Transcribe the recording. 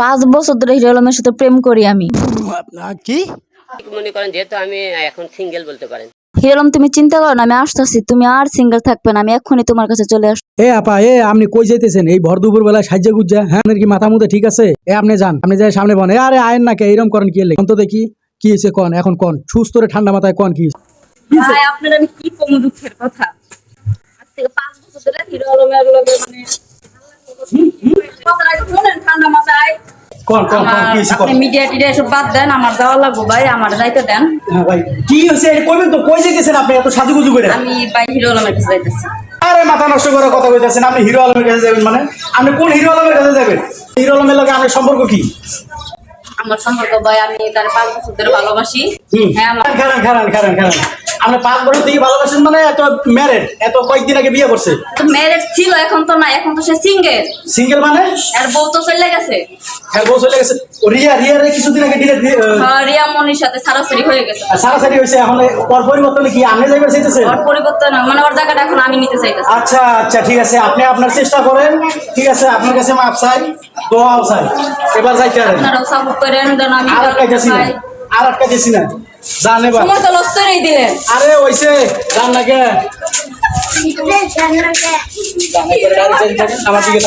পাঁচ বছর ধরে হিরো আলমের সাথে প্রেম করি আমি। কি? মনে করেন যেহেতু আমি এখন সিঙ্গেল বলতে পারেন। হিরো আলম তুমি চিন্তা করো না আমি আসতেছি। তুমি আর সিঙ্গেল থাকবে না আমি এক্ষুনি তোমার কাছে চলে আস এ আপা এ আপনি কই যাইতেছেন? এই ভর দুপুর বেলায় সাজ্জা গুজ্জা হ্যাঁ? আপনার কি মাথা মুদে ঠিক আছে? এ আপনি যান। আপনি যাই সামনে বন। এ আরে আয়েন না কে এইরকম করেন কি তো দেখি কি হয়েছে কন? এখন কন? সুস্থ রে ঠান্ডা মাথায় কন কি? ভাই আপনার আমি কি কম দুঃখের কথা? আজ থেকে পাঁচ বছর ধরে হিরো আলমের লগে মানে কন কন কন কি হয়েছে আপনি মিডিয়া টিডিয়া এসব বাদ দেন আমার যাওয়া লাগবো ভাই আমার যাইতে দেন। হ্যাঁ ভাই কি হয়েছে এটা কইবেন তো? কই যাইতেছেন আপনি? এত সাজুগুজু করে। আমি ভাই হিরো আলমের কাছে যাইতেছি। আরে মাথা নষ্ট করে কথা কইতেছেন আপনি হিরো আলমের কাছে যাবেন মানে? আপনি কোন হিরো আলমের কাছে যাবেন? হিরো আলমের লগে আপনার সম্পর্ক কি? আমার সম্পর্ক ভাই আমি তার পাঁচ বছর ধরে ভালোবাসি। হ্যাঁ আমার খারান খারান খারান খারান। আপনি পাঁচ বছর থেকে ভালোবাসেন মানে এত ম্যারেড এত কয়েকদিন আগে বিয়ে করছে। তো ম্যারেজ ছিল এখন তো না এখন তো সে সিঙ্গেল সিঙ্গেল মানে? আর বউ তো চলে গেছে। হ্যাঁ বউ চলে গেছে। রিয়া রিয়া রে কিছুদিন আগে ডিলেট হ্যাঁ, রিয়া মনির সাথে সারাসারি হয়ে গেছে। সারাসারি হয়েছে এখন ওর পরিবর্তনে কি আপনি যাইবার চাইতেছেন ওর পরিবর্তন মানে ওর জায়গাটা এখন আমি নিতে চাইতেছি। আচ্ছা আচ্ছা ঠিক আছে। আপনি আপনার চেষ্টা করেন ঠিক আছে আপনার কাছে মাপ চাই দোয়াও চাই। এবার যাইতে পারেন। আপনারাও সাপোর্ট করেন দেন আমি আর আটকাইতেছি না একটা দিছি না। জানে বা তোমার তো লস করেই দিলে। আরে ওইছে জান না কে আমার দিকে।